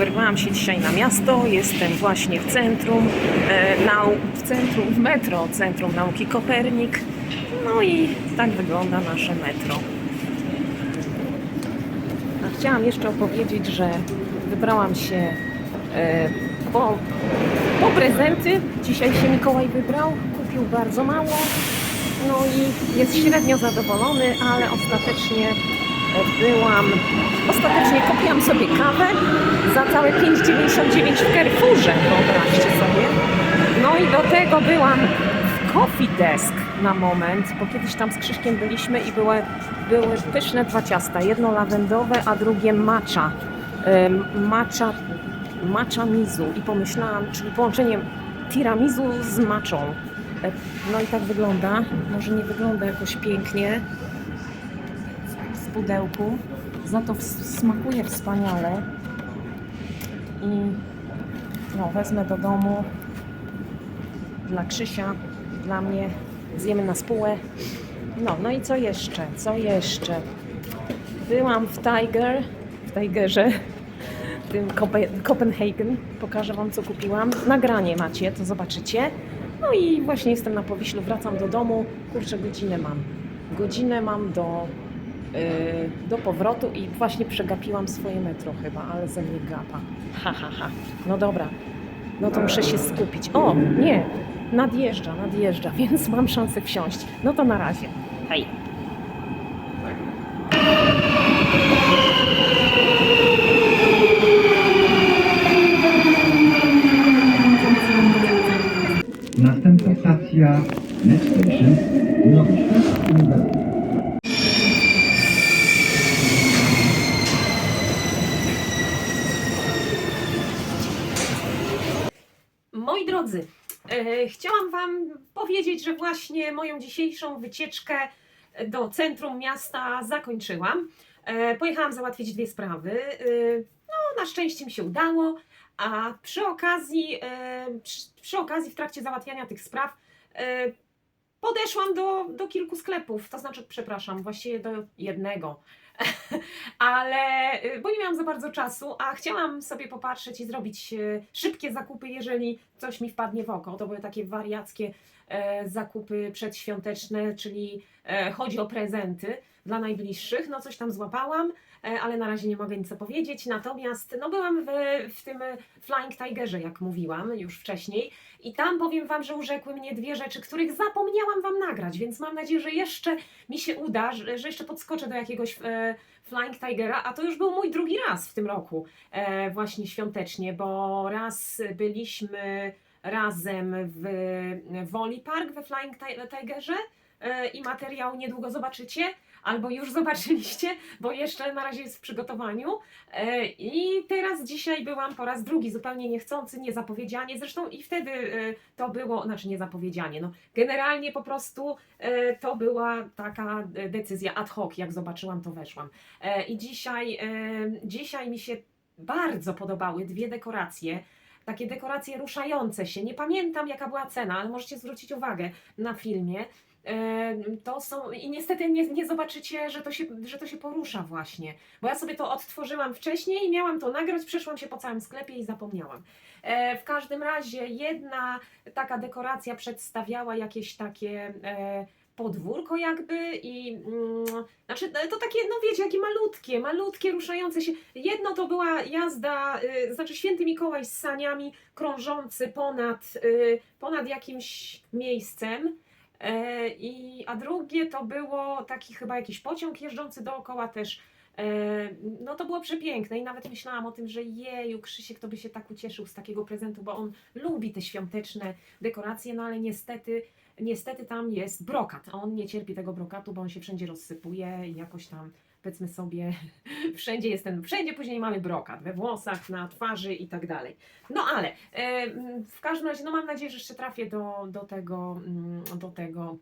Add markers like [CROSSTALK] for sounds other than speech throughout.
Wyrwałam się dzisiaj na miasto, jestem właśnie w centrum, e, w centrum, w metro, Centrum Nauki Kopernik. No i tak wygląda nasze metro. A chciałam jeszcze opowiedzieć, że wybrałam się e, po, po prezenty. Dzisiaj się Mikołaj wybrał, kupił bardzo mało. No i jest średnio zadowolony, ale ostatecznie byłam, ostatecznie kupiłam sobie kawę za całe 5,99 w Carrefourze, wyobraźcie sobie. No i do tego byłam w Coffee Desk na moment, bo kiedyś tam z Krzyśkiem byliśmy i były, były pyszne dwa ciasta. Jedno lawendowe, a drugie matcha. Em, Matcha, matcha mizu. I pomyślałam, czyli połączenie tiramisu z matchą. E, No i tak wygląda. Może nie wygląda jakoś pięknie pudełku. Za to smakuje wspaniale. I no, wezmę do domu dla Krzysia, dla mnie. Zjemy na spółę. No, no i co jeszcze? Co jeszcze? Byłam w Tiger, w Tigerze, w tym Copenhagen. Pokażę Wam, co kupiłam. Nagranie macie, to zobaczycie. No i właśnie jestem na Powiślu, wracam do domu. Kurczę, godzinę mam. Godzinę mam do, do powrotu i właśnie przegapiłam swoje metro chyba, ale ze mnie gapa. Ha, ha, ha. No dobra, no to muszę się skupić. O, nie, nadjeżdża, nadjeżdża, [LAUGHS] więc mam szansę wsiąść. No to na razie. Hej. Wam powiedzieć, że właśnie moją dzisiejszą wycieczkę do centrum miasta zakończyłam. E, pojechałam załatwić dwie sprawy. E, no, na szczęście mi się udało, a przy okazji, e, przy, przy okazji w trakcie załatwiania tych spraw podeszłam do, do kilku sklepów, to znaczy, przepraszam, właściwie do jednego. [LAUGHS] Ale, y, bo nie miałam za bardzo czasu, a chciałam sobie popatrzeć i zrobić y, szybkie zakupy, jeżeli coś mi wpadnie w oko. To były takie wariackie e, zakupy przedświąteczne, czyli e, chodzi o prezenty dla najbliższych. No coś tam złapałam, e, ale na razie nie mogę nic opowiedzieć. Natomiast no byłam w, w tym e, Flying Tigerze, jak mówiłam już wcześniej. I tam powiem Wam, że urzekły mnie dwie rzeczy, których zapomniałam Wam nagrać, więc mam nadzieję, że jeszcze mi się uda, że, jeszcze podskoczę do jakiegoś e, Flying Tigera, a to już był mój drugi raz w tym roku, e, właśnie świątecznie, bo raz byliśmy razem w Woli Park we Flying Ti- Tigerze i materiał niedługo zobaczycie, albo już [LAUGHS] zobaczyliście, bo jeszcze na razie jest w przygotowaniu. E, I teraz dzisiaj byłam po raz drugi, zupełnie niechcący, niezapowiedzianie. Zresztą i wtedy e, to było, znaczy niezapowiedzianie, no generalnie po prostu e, to była taka e, decyzja ad hoc, jak zobaczyłam, to weszłam. E, I dzisiaj, e, dzisiaj mi się bardzo podobały dwie dekoracje. Takie dekoracje ruszające się. Nie pamiętam, jaka była cena, ale możecie zwrócić uwagę na filmie. E, To są, i niestety nie, nie zobaczycie, że to, się, że to się porusza właśnie. Bo ja sobie to odtworzyłam wcześniej i miałam to nagrać, przeszłam się po całym sklepie i zapomniałam. E, W każdym razie jedna taka dekoracja przedstawiała jakieś takie e, podwórko jakby i mm, znaczy to takie, no wiecie, jakie malutkie, malutkie, ruszające się. Jedno to była jazda, znaczy święty Mikołaj z saniami krążący ponad, ponad jakimś miejscem. E, I, a drugie to było taki chyba jakiś pociąg jeżdżący dookoła też. E, No to było przepiękne i nawet myślałam o tym, że jeju, Krzysiek to by się tak ucieszył z takiego prezentu, bo on lubi te świąteczne dekoracje, no ale niestety, niestety tam jest brokat, a on nie cierpi tego brokatu, bo on się wszędzie rozsypuje i jakoś tam powiedzmy sobie, [LAUGHS] wszędzie jest ten, wszędzie później mamy brokat, we włosach, na twarzy i tak dalej. No ale e, w każdym razie, no mam nadzieję, że jeszcze trafię do, do tego, mm, do tego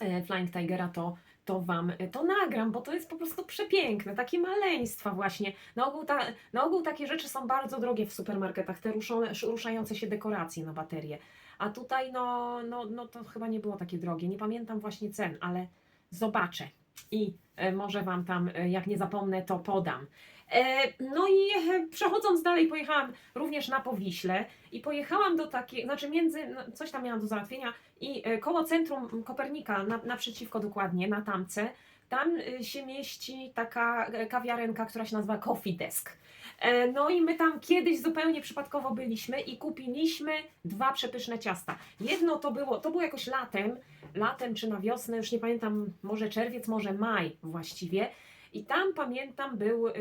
e, Flying Tigera, to, to Wam e, to nagram, bo to jest po prostu przepiękne, takie maleństwa właśnie. Na ogół, ta, na ogół takie rzeczy są bardzo drogie w supermarketach, te ruszone, ruszające się dekoracje na baterie. A tutaj no, no, no to chyba nie było takie drogie, nie pamiętam właśnie cen, ale zobaczę. I e, może Wam tam, e, jak nie zapomnę, to podam. E, No i przechodząc dalej, pojechałam również na Powiśle i pojechałam do takiej, znaczy między, no, coś tam miałam do załatwienia i koło centrum Kopernika, na, naprzeciwko dokładnie, na Tamce, tam e, się mieści taka e, kawiarenka, która się nazywa Coffee Desk. E, No i my tam kiedyś zupełnie przypadkowo byliśmy i kupiliśmy dwa przepyszne ciasta. Jedno to było, to było jakoś latem, latem czy na wiosnę, już nie pamiętam, może czerwiec, może maj właściwie. I tam pamiętam, był, y,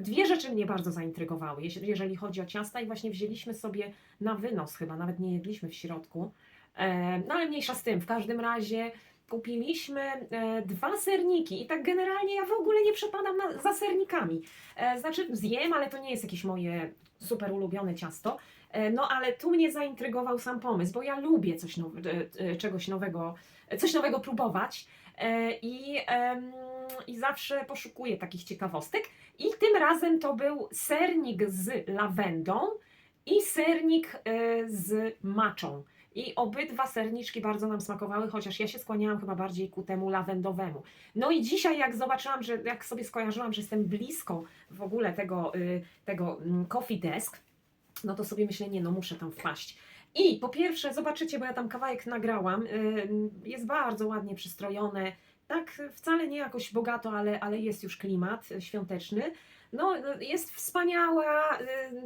dwie rzeczy mnie bardzo zaintrygowały, jeżeli chodzi o ciasta, i właśnie wzięliśmy sobie na wynos, chyba nawet nie jedliśmy w środku. E, No ale mniejsza z tym, w każdym razie kupiliśmy e, dwa serniki i tak generalnie ja w ogóle nie przepadam na, za sernikami. E, Znaczy zjem, ale to nie jest jakieś moje super ulubione ciasto. E, No ale tu mnie zaintrygował sam pomysł, bo ja lubię coś now, czegoś nowego, coś nowego próbować i, i zawsze poszukuję takich ciekawostek. I tym razem to był sernik z lawendą i sernik z maczą. I obydwa serniczki bardzo nam smakowały, chociaż ja się skłaniałam chyba bardziej ku temu lawendowemu. No i dzisiaj jak zobaczyłam, że jak sobie skojarzyłam, że jestem blisko w ogóle tego, y, tego mm, coffee desk, no to sobie myślę, nie no, muszę tam wpaść. I po pierwsze, zobaczycie, bo ja tam kawałek nagrałam, y, jest bardzo ładnie przystrojone, tak wcale nie jakoś bogato, ale, ale jest już klimat y, świąteczny. No, jest wspaniała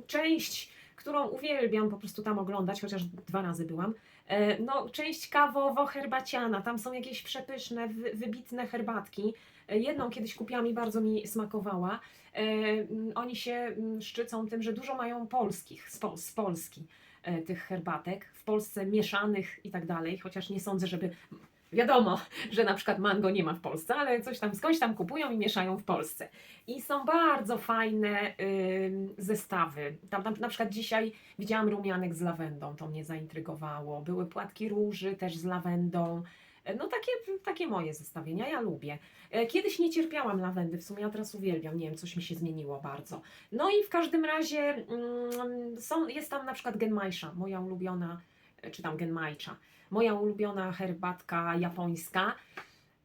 część, którą uwielbiam po prostu tam oglądać, chociaż dwa razy byłam. E, No, część kawowo-herbaciana, tam są jakieś przepyszne, wy- wybitne herbatki. E, Jedną kiedyś kupiłam i bardzo mi smakowała. E, mm, Oni się mm, szczycą tym, że dużo mają polskich, z, Pol- z Polski tych herbatek, w Polsce mieszanych i tak dalej, chociaż nie sądzę, żeby. Wiadomo, że na przykład mango nie ma w Polsce, ale coś tam skądś tam kupują i mieszają w Polsce. I są bardzo fajne ym, zestawy. Tam, tam na przykład dzisiaj widziałam rumianek z lawendą, to mnie zaintrygowało. Były płatki róży też z lawendą. E, No takie, takie moje zestawienia, ja lubię. E, Kiedyś nie cierpiałam lawendy, w sumie a teraz uwielbiam, nie wiem, coś mi się zmieniło bardzo. No i w każdym razie mm, są, jest tam na przykład genmajsza, moja ulubiona, e, czy tam genmajcza, moja ulubiona herbatka japońska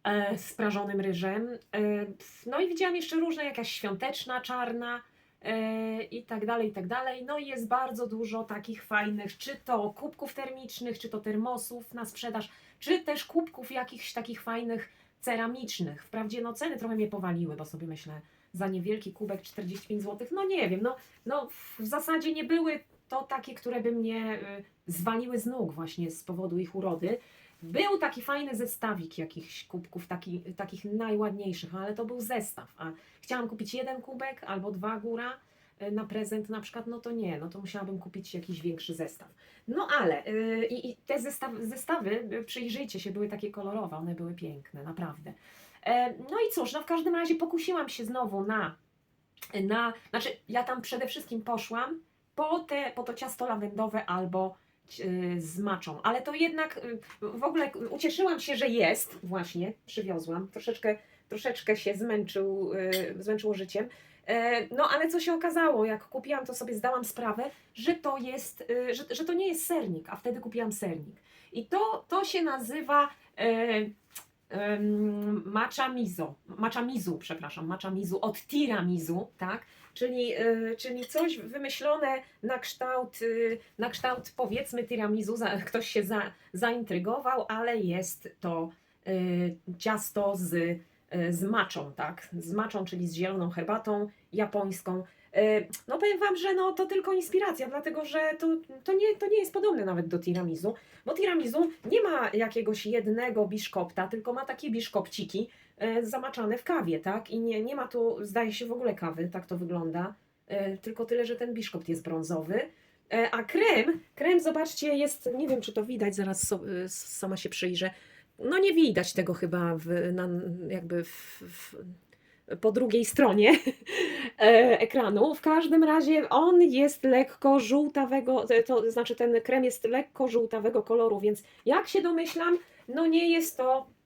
e, z prażonym ryżem. E, no i widziałam jeszcze różne, jakaś świąteczna, czarna e, i tak dalej, i tak dalej. No i jest bardzo dużo takich fajnych, czy to kubków termicznych, czy to termosów na sprzedaż, czy też kubków jakichś takich fajnych ceramicznych. Wprawdzie no ceny trochę mnie powaliły, bo sobie myślę, za niewielki kubek 45 zł, no nie wiem, no, no w zasadzie nie były to takie, które by mnie y, zwaliły z nóg właśnie z powodu ich urody. Był taki fajny zestawik jakichś kubków, taki, takich najładniejszych, ale to był zestaw. A chciałam kupić jeden kubek albo dwa góra y, na prezent na przykład, no to nie, no to musiałabym kupić jakiś większy zestaw. No ale y, i, i te zestaw, zestawy, y, przyjrzyjcie się, były takie kolorowe, one były piękne, naprawdę. E, No i cóż, no w każdym razie pokusiłam się znowu na, na znaczy ja tam przede wszystkim poszłam po, te, po to ciasto lawendowe albo y, z maczą, ale to jednak y, w ogóle ucieszyłam się, że jest, właśnie, przywiozłam, troszeczkę, troszeczkę się zmęczył, y, zmęczyło życiem, E, no ale co się okazało, jak kupiłam to sobie zdałam sprawę, że to jest, że, że to nie jest sernik, a wtedy kupiłam sernik. I to, to się nazywa e, em, matcha miso, matcha mizu, przepraszam, matcha mizu od tiramisu, tak? Czyli, e, czyli coś wymyślone na kształt, y, na kształt powiedzmy tiramisu, ktoś się za, zaintrygował, ale jest to y, ciasto z, z maczą, tak? Z maczą, czyli z zieloną herbatą japońską. E, No powiem Wam, że no, to tylko inspiracja, dlatego że to, to, nie, to nie jest podobne nawet do tiramisu, bo tiramisu nie ma jakiegoś jednego biszkopta, tylko ma takie biszkopciki e, zamaczane w kawie, tak? I nie, nie ma tu, zdaje się, w ogóle kawy, tak to wygląda, e, tylko tyle, że ten biszkopt jest brązowy. E, A krem, krem zobaczcie, jest, nie wiem czy to widać, zaraz so, e, sama się przyjrzę. No nie widać tego chyba w, na, jakby w, w, po drugiej stronie [LAUGHS] e, ekranu. W każdym razie on jest lekko żółtawego, to- znaczy ten krem jest lekko żółtawego koloru, więc jak się domyślam, no nie jest to, e,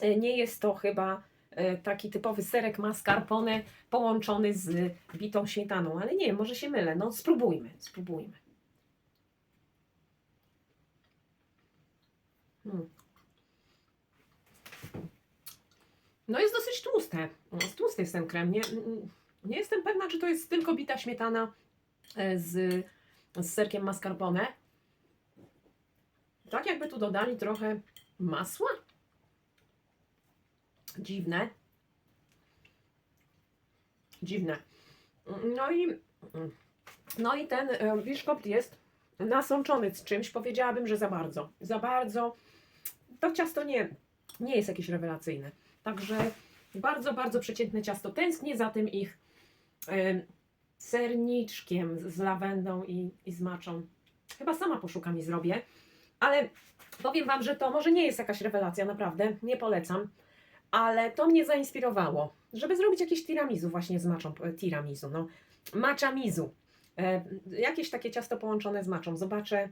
nie jest to chyba e, taki typowy serek mascarpone połączony z bitą śmietaną, ale nie, może się mylę, no spróbujmy, spróbujmy. Hmm. No jest dosyć tłuste. Tłusty jest ten krem. Nie, nie jestem pewna, czy to jest tylko bita śmietana e, z, z serkiem mascarpone. Tak jakby tu dodali trochę masła. Dziwne. Dziwne. No i, no i ten e, biszkopt jest nasączony z czymś. Powiedziałabym, że za bardzo. Za bardzo. To ciasto nie, nie jest jakieś rewelacyjne. Także bardzo, bardzo przeciętne ciasto. Tęsknię za tym ich em, serniczkiem z, z lawendą i, i z maczą. Chyba sama poszukam i zrobię. Ale powiem Wam, że to może nie jest jakaś rewelacja, naprawdę. Nie polecam. Ale to mnie zainspirowało, żeby zrobić jakieś tiramisu właśnie z maczą. e, Tiramisu, no. Matcha mizu. E, jakieś takie ciasto połączone z maczą. Zobaczę,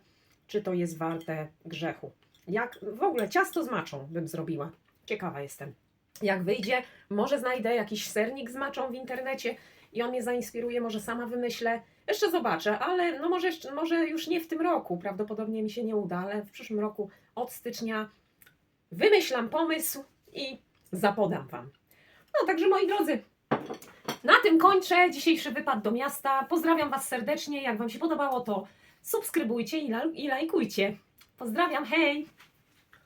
czy to jest warte grzechu. Jak w ogóle ciasto z maczą bym zrobiła. Ciekawa jestem. Jak wyjdzie, może znajdę jakiś sernik z maczą w internecie i on mnie zainspiruje, może sama wymyślę. Jeszcze zobaczę, ale no może, może już nie w tym roku, prawdopodobnie mi się nie uda, ale w przyszłym roku od stycznia wymyślam pomysł i zapodam Wam. No także moi drodzy, na tym kończę dzisiejszy wypad do miasta. Pozdrawiam Was serdecznie. Jak Wam się podobało, to subskrybujcie i, la- i lajkujcie. Pozdrawiam, hej!